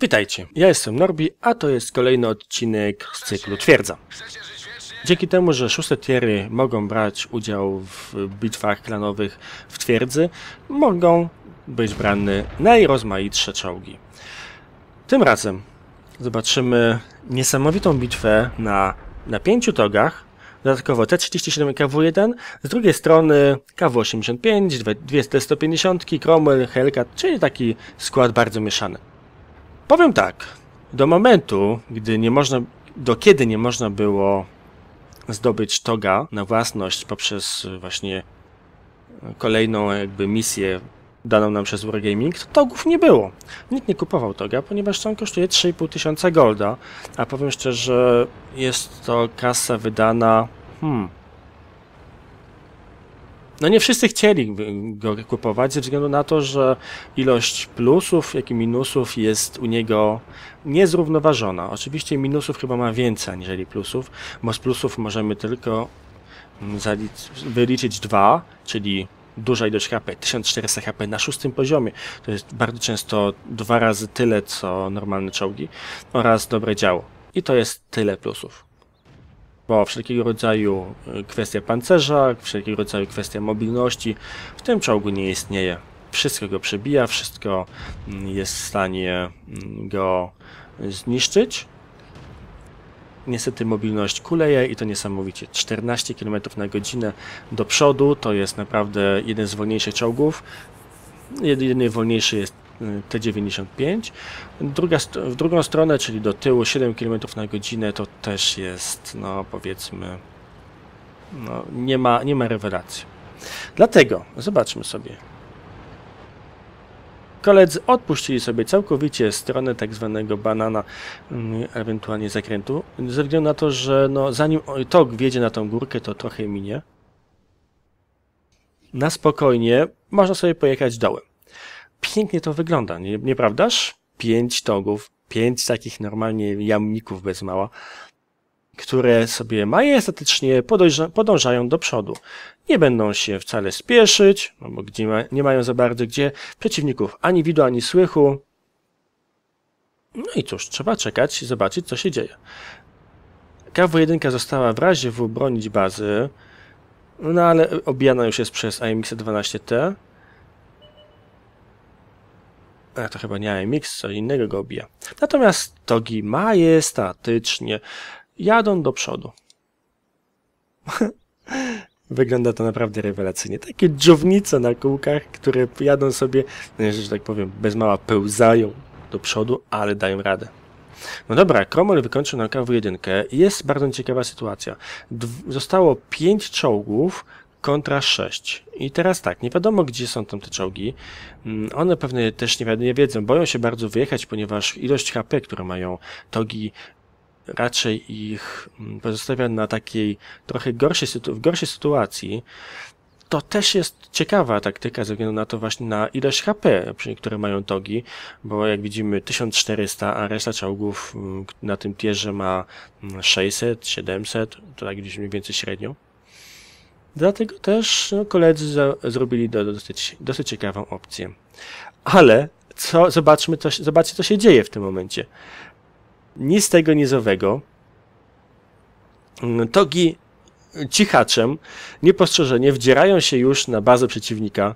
Witajcie, ja jestem Norbi, a to jest kolejny odcinek z cyklu Twierdza. Dzięki temu, że szóste tiery mogą brać udział w bitwach klanowych w twierdzy, mogą być brane najrozmaitsze czołgi. Tym razem zobaczymy niesamowitą bitwę na, na pięciu togach, dodatkowo T-37 KW-1, z drugiej strony KW-85, dwie T-150, Cromwell, Hellcat, czyli taki skład bardzo mieszany. Powiem tak, do momentu, gdy nie można, do kiedy nie można było zdobyć toga na własność poprzez właśnie kolejną jakby misję daną nam przez Wargaming, to togów nie było. Nikt nie kupował toga, ponieważ on kosztuje 3,5 tysiąca golda, a powiem szczerze, jest to kasa wydana hmm, no nie wszyscy chcieli go kupować ze względu na to, że ilość plusów, jak i minusów jest u niego niezrównoważona. Oczywiście minusów chyba ma więcej aniżeli plusów, bo z plusów możemy tylko mm, wyliczyć dwa, czyli duża ilość HP, 1400 HP na szóstym poziomie, to jest bardzo często dwa razy tyle co normalne czołgi, oraz dobre działo. I to jest tyle plusów bo wszelkiego rodzaju y, kwestia pancerza, wszelkiego rodzaju kwestia mobilności w tym czołgu nie istnieje. Wszystko go przebija, wszystko mm, jest w stanie mm, go zniszczyć. Niestety mobilność kuleje i to niesamowicie. 14 km na godzinę do przodu to jest naprawdę jeden z wolniejszych czołgów. Jedyny wolniejszy jest T95. Druga, w drugą stronę, czyli do tyłu 7 km na godzinę, to też jest, no powiedzmy, no, nie, ma, nie ma rewelacji. Dlatego, zobaczmy sobie. Koledzy odpuścili sobie całkowicie stronę tak zwanego banana, mm, ewentualnie zakrętu, ze względu na to, że no, zanim tok wjedzie na tą górkę, to trochę minie. Na spokojnie można sobie pojechać dołem pięknie to wygląda, nie, nieprawdaż? Pięć togów, pięć takich normalnie jamników bez mała, które sobie majestatycznie podążają do przodu. Nie będą się wcale spieszyć, no bo gdzie ma, nie mają za bardzo gdzie przeciwników ani widu, ani słychu. No i cóż, trzeba czekać i zobaczyć, co się dzieje. KW-1 została w razie W bronić bazy, no ale obijana już jest przez AMX-12T. A to chyba nie AMX, co innego go obija. Natomiast togi majestatycznie jadą do przodu. Wygląda to naprawdę rewelacyjnie. Takie dżownice na kółkach, które jadą sobie, no, że tak powiem, bez mała pełzają do przodu, ale dają radę. No dobra, Cromwell wykończył na KW1 i jest bardzo ciekawa sytuacja. zostało pięć czołgów, kontra 6. I teraz tak, nie wiadomo gdzie są tam te czołgi. Mm, one pewnie też nie, nie wiedzą, boją się bardzo wyjechać, ponieważ ilość HP, które mają togi, raczej ich mm, pozostawia na takiej trochę gorszej, w gorszej sytuacji. To też jest ciekawa taktyka ze względu na to właśnie na ilość HP, które mają togi, bo jak widzimy 1400, a reszta czołgów mm, na tym tierze ma 600, 700, to tak gdzieś mniej więcej średnio. Dlatego też no, koledzy za, zrobili do, dosyć, dosyć ciekawą opcję. Ale co, zobaczmy, co, zobaczcie, co się dzieje w tym momencie. Nic tego nizowego. Togi cichaczem, niepostrzeżenie wdzierają się już na bazę przeciwnika.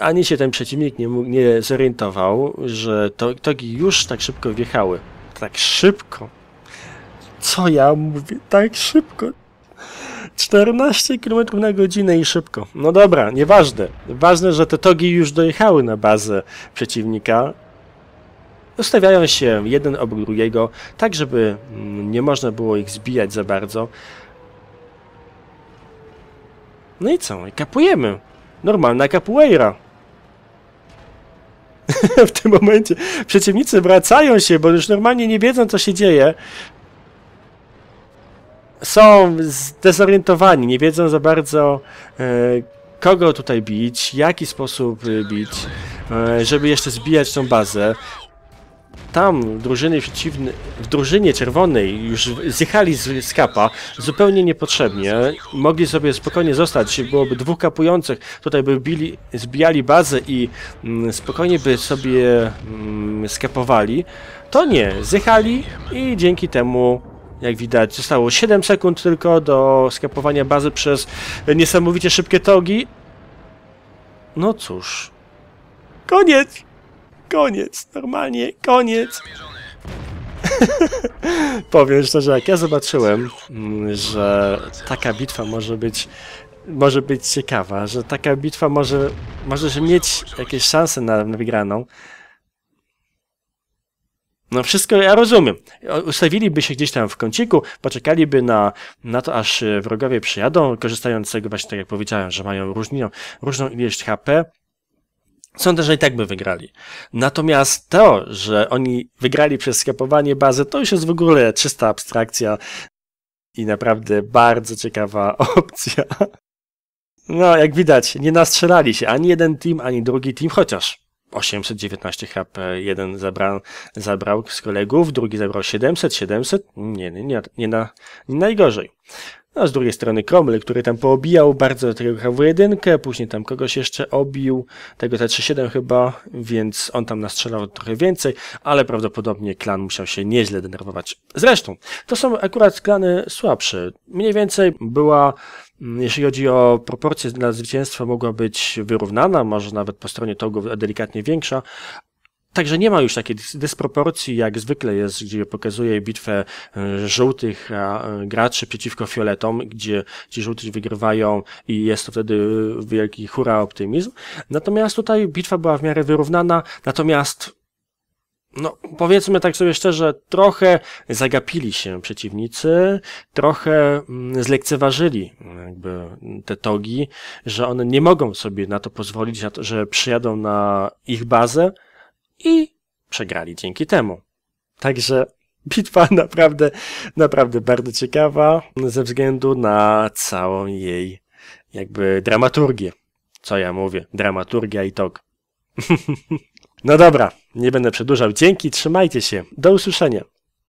Ani się ten przeciwnik nie, nie zorientował, że to, togi już tak szybko wjechały. Tak szybko. Co ja mówię? Tak szybko. 14 km na godzinę i szybko. No dobra, nieważne. Ważne, że te togi już dojechały na bazę przeciwnika. Ustawiają się jeden obok drugiego, tak żeby mm, nie można było ich zbijać za bardzo. No i co? Kapujemy. Normalna capoeira. w tym momencie przeciwnicy wracają się, bo już normalnie nie wiedzą, co się dzieje są zdezorientowani, nie wiedzą za bardzo e, kogo tutaj bić, jaki sposób bić, e, żeby jeszcze zbijać tą bazę. Tam drużyny przeciwne, w drużynie czerwonej już zjechali z, z kapa zupełnie niepotrzebnie. Mogli sobie spokojnie zostać, byłoby dwóch kapujących, tutaj by bili, zbijali bazę i mm, spokojnie by sobie mm, skapowali, to nie, zjechali i dzięki temu jak widać, zostało 7 sekund tylko do skapowania bazy przez niesamowicie szybkie togi. No cóż. Koniec! Koniec! Normalnie, koniec! Powiem szczerze, jak ja zobaczyłem, mm, że taka bitwa może być może być ciekawa, że taka bitwa może, może mieć jakieś szanse na, na wygraną, no wszystko ja rozumiem. Ustawiliby się gdzieś tam w kąciku, poczekaliby na, na to, aż wrogowie przyjadą, korzystając z tego właśnie, tak jak powiedziałem, że mają różną, różną ilość HP. Sądzę, że i tak by wygrali. Natomiast to, że oni wygrali przez skapowanie bazy, to już jest w ogóle czysta abstrakcja i naprawdę bardzo ciekawa opcja. No, jak widać, nie nastrzelali się ani jeden team, ani drugi team, chociaż 819 HP jeden zabrał, zabrał z kolegów, drugi zabrał 700, 700, nie, nie, nie, nie, na, nie najgorzej. No, z drugiej strony Cromwell, który tam poobijał bardzo tego HW1, później tam kogoś jeszcze obił, tego T37 chyba, więc on tam nastrzelał trochę więcej, ale prawdopodobnie klan musiał się nieźle denerwować. Zresztą, to są akurat klany słabsze. Mniej więcej była Mm, jeśli chodzi o proporcje dla zwycięstwa, mogła być wyrównana, może nawet po stronie togu delikatnie większa, Także nie ma już takiej dysproporcji, jak zwykle jest, gdzie pokazuje bitwę e, żółtych e, graczy przeciwko fioletom, gdzie ci żółci wygrywają i jest to wtedy wielki hura optymizm. Natomiast tutaj bitwa była w miarę wyrównana, natomiast no, powiedzmy tak sobie szczerze, trochę zagapili się przeciwnicy, trochę mm, zlekceważyli jakby te togi, że one nie mogą sobie na to pozwolić, że przyjadą na ich bazę i przegrali dzięki temu. Także bitwa naprawdę, naprawdę bardzo ciekawa ze względu na całą jej jakby dramaturgię. Co ja mówię? Dramaturgia i tok. No dobra, nie będę przedłużał. Dzięki, trzymajcie się. Do usłyszenia.